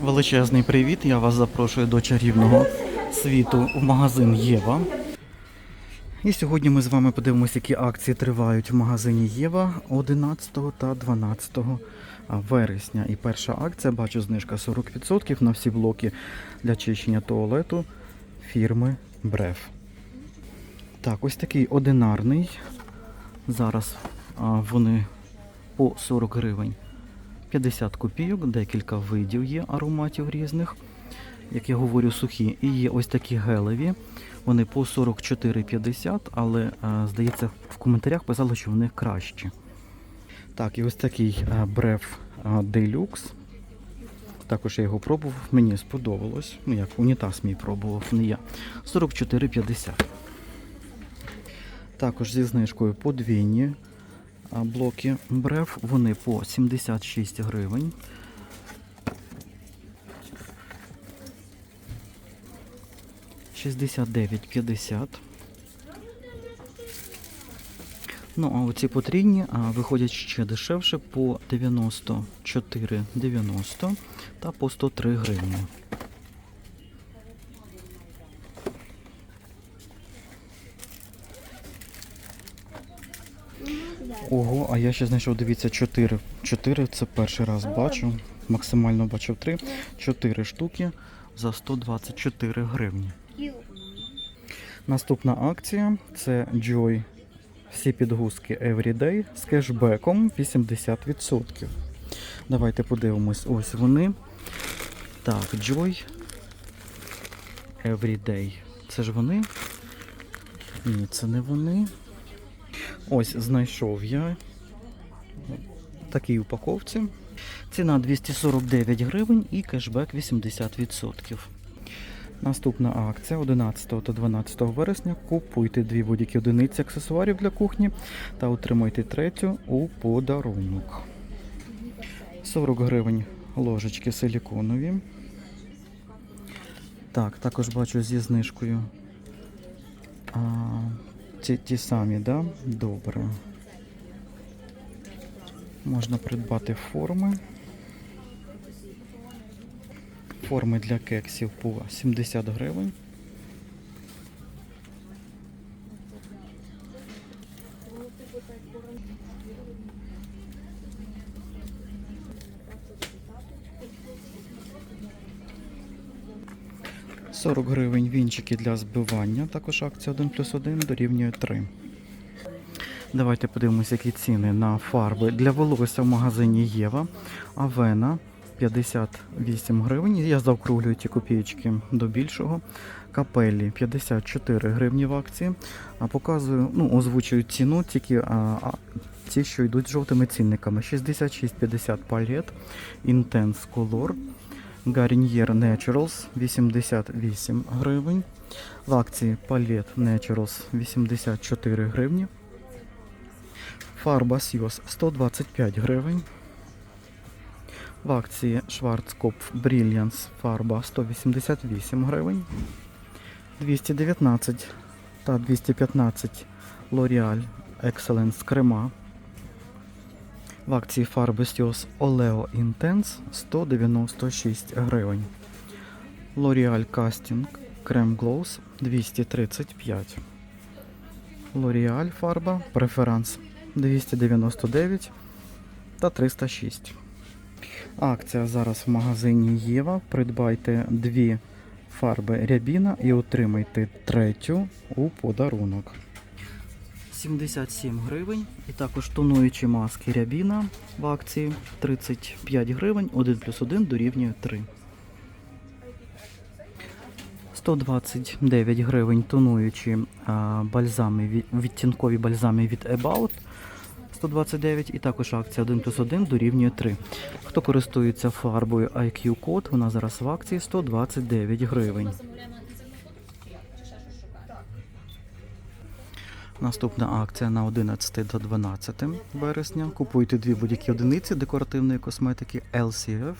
Величезний привіт! Я вас запрошую до чарівного світу в магазин Єва. І сьогодні ми з вами подивимося, які акції тривають в магазині Єва 11 та 12 вересня. І перша акція, бачу, знижка 40% на всі блоки для чищення туалету фірми Бреф. Так, ось такий одинарний. Зараз вони по 40 гривень. 50 копійок, декілька видів є ароматів різних, як я говорю, сухі. І є ось такі гелеві. Вони по 44,50, але е, здається, в коментарях писали, що вони кращі. Так, і ось такий е, бреф Deluxe. Також я його пробував, мені сподобалось. Ну як унітаз мій пробував, не я. 44,50. Також зі знижкою подвійні блоки бреф, вони по 76 гривень. Шістдесят дев'ять п'ятдесят. Ну, а оці потрійні виходять ще дешевше по 94,90 та по 103 гривні. Ого, а я ще знайшов, дивіться, 4. 4 це перший раз бачу. Максимально бачив 3. 4 штуки за 124 гривні. Наступна акція це Joy. Всі підгузки Everyday з кешбеком 80%. Давайте подивимось. Ось вони. Так, Joy Everyday. Це ж вони? Ні, це не вони. Ось знайшов я такій упаковці. Ціна 249 гривень і кешбек 80%. Наступна акція 11 та 12 вересня. Купуйте дві будь-які одиниці аксесуарів для кухні та отримуйте третю у подарунок. 40 гривень ложечки силіконові. Так, також бачу зі знижкою. Ті, ті самі, да? Добре. Можна придбати форми. Форми для кексів по 70 гривень. Сорок гривень вінчики для збивання. Також акція 1 плюс 1 дорівнює 3. Давайте подивимося, які ціни на фарби для волосся в магазині Єва. Авена 58 гривень. Я заокруглюю ті копійки до більшого. Капелі 54 гривні в акції. А показую, ну, озвучую ціну, тільки а, а, ті, що йдуть з жовтими цінниками. 66,50 палет, Intense Color. Garnier Naturals 88 гривень. В акції Palette Naturals 84 гривні. Фарба Сйоз 125 гривень. В акції Schwarzkopf Brilliance фарба 188 гривень. 219 та 215 L'Oreal Excellence крема. В акції фарби Сйоз Oleo Intense 196 гривень. L'Oreal Casting Creme Gloss 235. L'Oreal фарба Preference 299 та 306. Акція зараз в магазині Єва. Придбайте дві фарби рябіна і отримайте третю у подарунок. 77 гривень. І також тонуючі маски рябіна в акції 35 гривень, 1 плюс 1 дорівнює 3. 129 гривень тонуючі а, бальзами, відтінкові бальзами від About 129 і також акція 1 плюс 1 дорівнює 3. Хто користується фарбою IQ Code, вона зараз в акції 129 гривень. Наступна акція на 11 до 12 вересня. Купуйте дві будь-які одиниці декоративної косметики LCF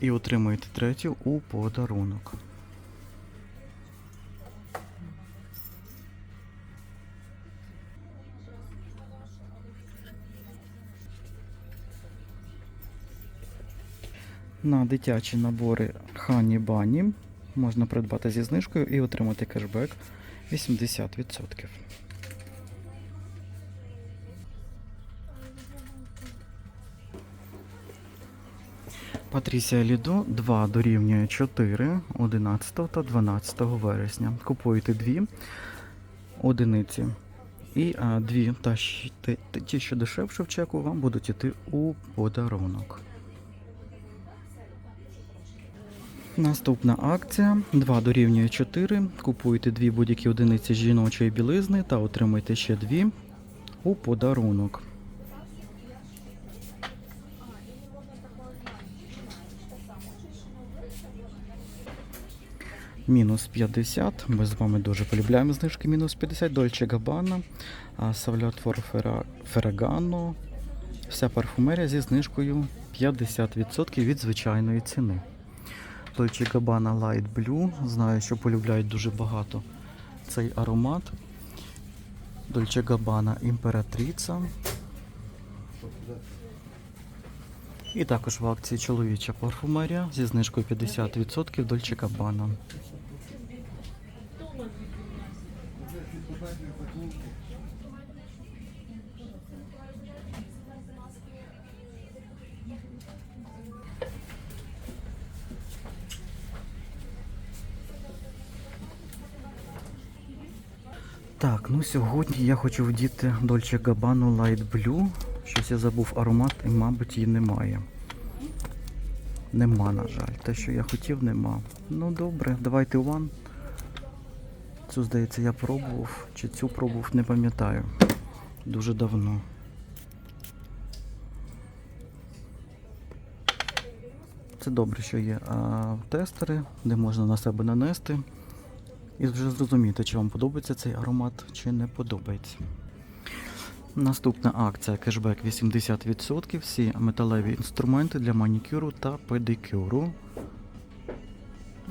і отримуєте третю у подарунок. На дитячі набори Хані Бані можна придбати зі знижкою і отримати кешбек 80%. Патрісія Лідо 2 дорівнює 4 11 та 12 вересня. Купуєте дві одиниці. І а, дві та ті, що дешевше в чеку, вам будуть йти у подарунок. Наступна акція 2 дорівнює 4. Купуєте дві будь-які одиниці жіночої білизни та отримуєте ще дві у подарунок. Мінус 50. Ми з вами дуже полюбляємо знижки. Мінус 50. Дольче Габана, Савлятфор Феррагано. Вся парфумерія зі знижкою 50% від звичайної ціни. Dolce Gabbana Light Blue. Знаю, що полюбляють дуже багато цей аромат. Dolce Gabbana Імператриця. І також в акції чоловіча парфумерія зі знижкою 50% Dolce Gabbana. Так, ну сьогодні я хочу вдіти Dolce Gabbana Light Blue. Щось я забув аромат і, мабуть, її немає. Нема, на жаль. Те, що я хотів, нема. Ну добре, давайте One. Цю, здається, я пробував. Чи цю пробував, не пам'ятаю. Дуже давно. Це добре, що є а, тестери, де можна на себе нанести. І вже зрозуміти, чи вам подобається цей аромат, чи не подобається. Наступна акція кешбек 80%. Всі металеві інструменти для манікюру та педикюру.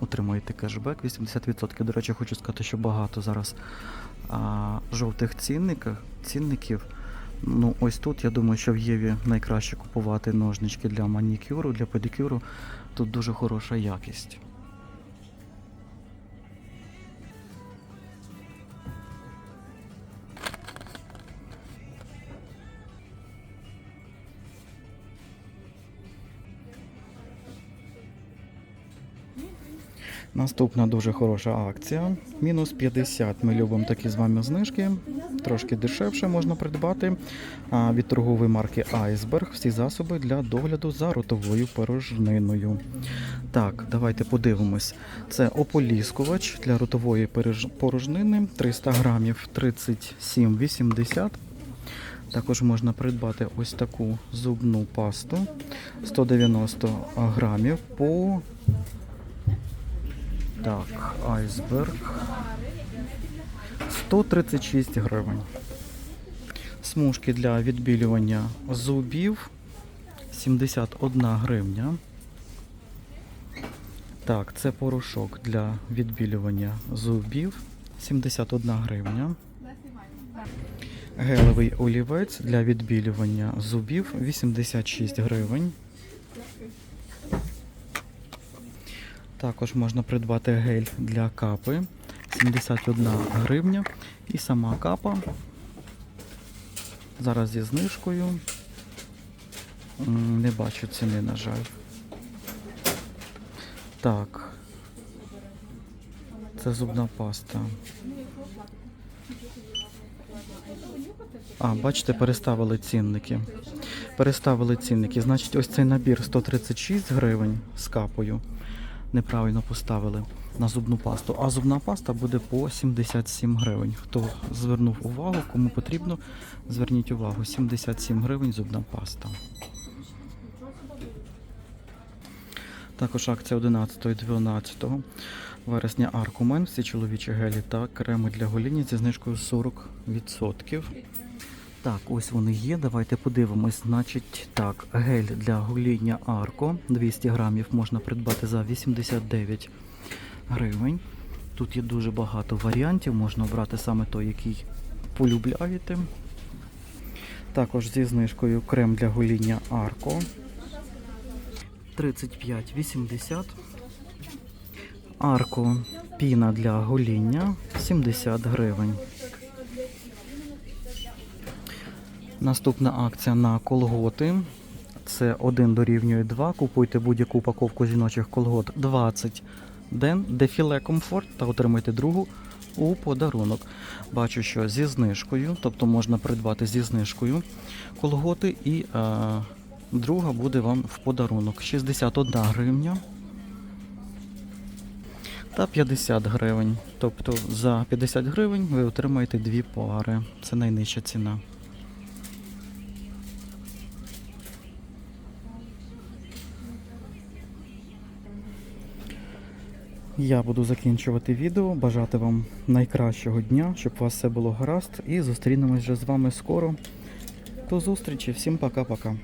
Отримуєте кешбек 80%. До речі, хочу сказати, що багато зараз а, жовтих цінників. Ну, ось тут я думаю, що в Єві найкраще купувати ножнички для манікюру, для педикюру. Тут дуже хороша якість. Наступна дуже хороша акція. Мінус 50. Ми любимо такі з вами знижки. Трошки дешевше можна придбати. Від торгової марки Iceberg всі засоби для догляду за ротовою порожниною. Так, давайте подивимось. Це ополіскувач для ротової порожнини 300 грамів 37,80. Також можна придбати ось таку зубну пасту 190 грамів по так, айсберг. 136 гривень. Смужки для відбілювання зубів 71 гривня. Так, це порошок для відбілювання зубів 71 гривня. Гелевий олівець для відбілювання зубів 86 гривень. Також можна придбати гель для капи 71 гривня. І сама капа. Зараз зі знижкою. Не бачу ціни, на жаль. Так. Це зубна паста. А, бачите, переставили цінники. Переставили цінники. Значить, ось цей набір 136 гривень з капою неправильно поставили на зубну пасту, а зубна паста буде по 77 гривень. Хто звернув увагу, кому потрібно, зверніть увагу. 77 гривень зубна паста. Також акція 11-12 вересня Аркумен, всі чоловічі гелі та креми для гоління зі знижкою 40%. Так, ось вони є. Давайте подивимось. Значить, так, гель для гоління Арко 200 грамів можна придбати за 89 гривень. Тут є дуже багато варіантів, можна обрати саме той, який полюбляєте. Також зі знижкою крем для гоління Арко 35,80. Арко піна для гоління 70 гривень. Наступна акція на колготи. Це 1 дорівнює 2. Купуйте будь-яку упаковку жіночих колгот 20 ден, дефіле комфорт та отримайте другу у подарунок. Бачу, що зі знижкою, тобто можна придбати зі знижкою колготи, і е, друга буде вам в подарунок 61 гривня та 50 гривень. Тобто за 50 гривень ви отримаєте дві пари. Це найнижча ціна. Я буду закінчувати відео. Бажати вам найкращого дня, щоб у вас все було гаразд. І зустрінемось вже з вами скоро. До зустрічі, всім пока-пока.